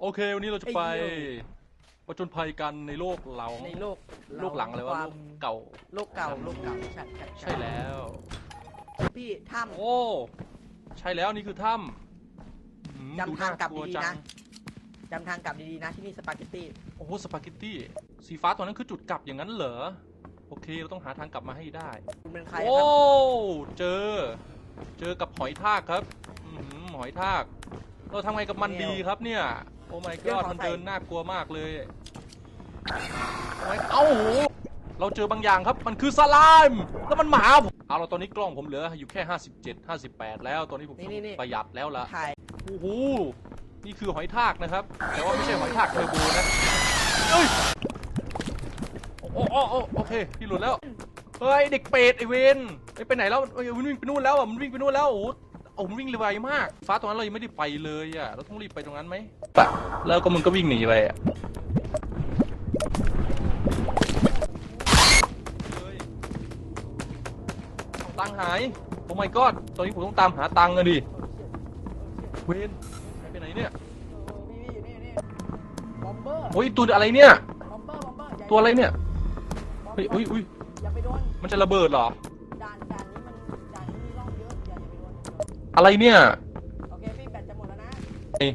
โอเค วันนี้เราจะไปไอ้เหี้ยประจนภัยกันในโลกเรา ในโลกโลกหลังอะไรวะควาโลมกเก่า โลกเก่า โลกเก่า ใช่ใช่ใช่แล้ว พี่ถ้โอ้ ใช่แล้วนี่คือถ้ำหืมจำทางกลับดูน่ดีๆจันะำจำทางกลับดีๆนะที่นี่สปาเกตตี้ โอ้โหสปาเกตตี้ สีฟ้าตัวนั้นคือจุดกลับอย่างนั้นเหรอ โอเคเราต้องหาทางกลับมาให้ได้คุณเป็นใครโอ้ครับเจอ เจอกับหอยทากครับอื้อหือหอยทาก เราทำไงกับมันดีครับเนี่ย โอ้ my god มันเดินน่ากลัวมากเลยโอ้ยเอ้าโหเราเจอบางอย่างครับ มันคือสไลม์แล้วมันมาหาผมเอาเราตอนนี้กล้องผมเหลืออยู่แค่ 57 58 แล้ว ตอนนี้ผมนี่นี่ประหยัดแล้วละถ่าย โอ้โหนี่คือหอยทากนะครับ แต่ว่าไม่ใช่หอยทากเทอร์โบนะเอ้ยโอ้โอ้โอ้โอเคพี่หลุดแล้วเฮ้ยเด็กเป็ดไอเวนไอยไปไหนแล้วเอ้ยมันวิ่งไปนู่นแล้วอะมันวิ่งไปนู่นแล้วโอ้โห เอามันวิ่งเร็วไวมาก ฟ้าตรงนั้นเรายังไม่ได้ไปเลยอะ เราต้องรีบไปตรงนั้นไหมปะแล้วก็มึงก็วิ่งหนีไปอะเฮ้ยเอาตังค์หาย โอ้ my god ตอนนี้ผมต้องตามหาตังค์อะดิ เวนหายไปไหนเนี่ย นี่นี่นี่บอมเบอร์โอ้ยตัวอะไรเนี่ย บอมเบอร์บอมเบอร์ตัวอะไรเนี่ยบอมเบเฮ้ยอร์อุ้ยอุ้ยอย่าไปโดนมันจะระเบิดเหรอ ด่านด่า อะไรเนี่ย โอเคพี่แบตจะหมดแล้วนะ เอ้ย